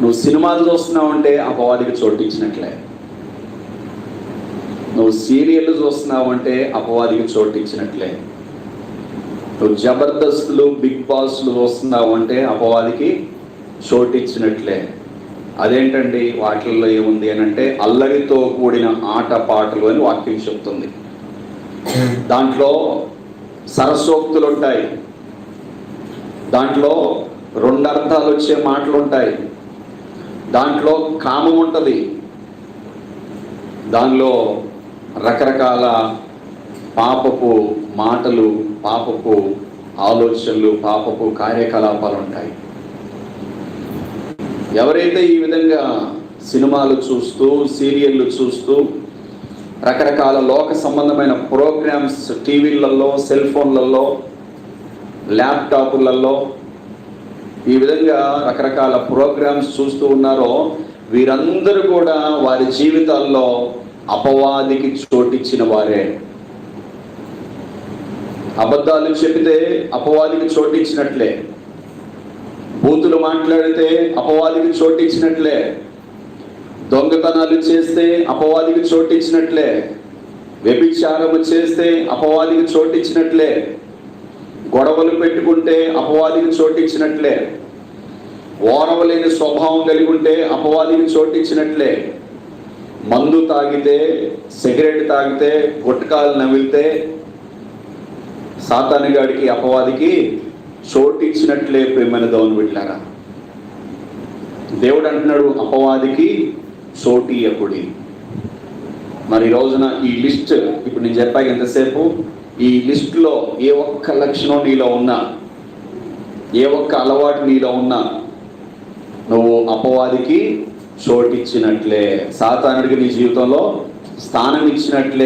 నువ్వు సినిమాలు చూస్తున్నావు అంటే అపవాదికి చోటు ఇచ్చినట్లే. నువ్వు సీరియల్ చూస్తున్నావు అంటే అపవాదికి చోటు ఇచ్చినట్లే. నువ్వు జబర్దస్త్లు బిగ్ బాస్లు చూస్తున్నావు అంటే అపవాదికి చోటు ఇచ్చినట్లే. అదేంటండి? వాటిల్లో ఏముంది అని అంటే అల్లరితో కూడిన ఆట పాటలు అని వాక్యం చెప్తుంది. దాంట్లో సరస్వక్తులు ఉంటాయి. దాంట్లో రెండు అర్థాలు వచ్చే మాటలు ఉంటాయి. దాంట్లో కామం ఉంటుంది. దానిలో రకరకాల పాపపు మాటలు పాపపు ఆలోచనలు పాపపు కార్యకలాపాలు ఉంటాయి. ఎవరైతే ఈ విధంగా సినిమాలు చూస్తూ సీరియళ్ళు చూస్తూ రకరకాల లోక సంబంధమైన ప్రోగ్రామ్స్ టీవీలలో సెల్ ఫోన్లలో ల్యాప్టాపులలో ఈ విధంగా రకరకాల ప్రోగ్రామ్స్ చూస్తూ ఉన్నారో వీరందరూ కూడా వారి జీవితాల్లో అపవాదికి చోటిచ్చిన వారే. అబద్ధాలు చెబితే అపవాదికి చోటిచ్చినట్లే. బూతులు మాట్లాడితే అపవాదికి చోటిచ్చినట్లే. దొంగతనాలు చేస్తే అపవాదికి చోటిచ్చినట్లే. వ్యభిచారము చేస్తే అపవాదికి చోటిచ్చినట్లే. గొడవలు పెట్టుకుంటే అపవాదికి చోటిచ్చినట్లే. ఓరవలేని స్వభావం కలిగి ఉంటే అపవాదికి చోటిచ్చినట్లే. మందు తాగితే సిగరెట్ తాగితే గుట్కాలు నమిలితే సాతానుగాడికి అపవాదికి చోటిచ్చినట్లే ప్రేమైన దౌను పెట్టారా దేవుడు అంటున్నాడు అపవాదికి చోటీయకుడి మరి ఈ రోజున ఈ లిస్ట్ ఇప్పుడు నేను చెప్పాక ఎంతసేపు ఈ లిస్టులో ఏ ఒక్క లక్షణం నీలో ఉన్నా ఏ ఒక్క అలవాటు నీలో ఉన్నా నువ్వు అపవాదికి చోటిచ్చినట్లే. సాతానుడికి నీ జీవితంలో స్థానం ఇచ్చినట్లే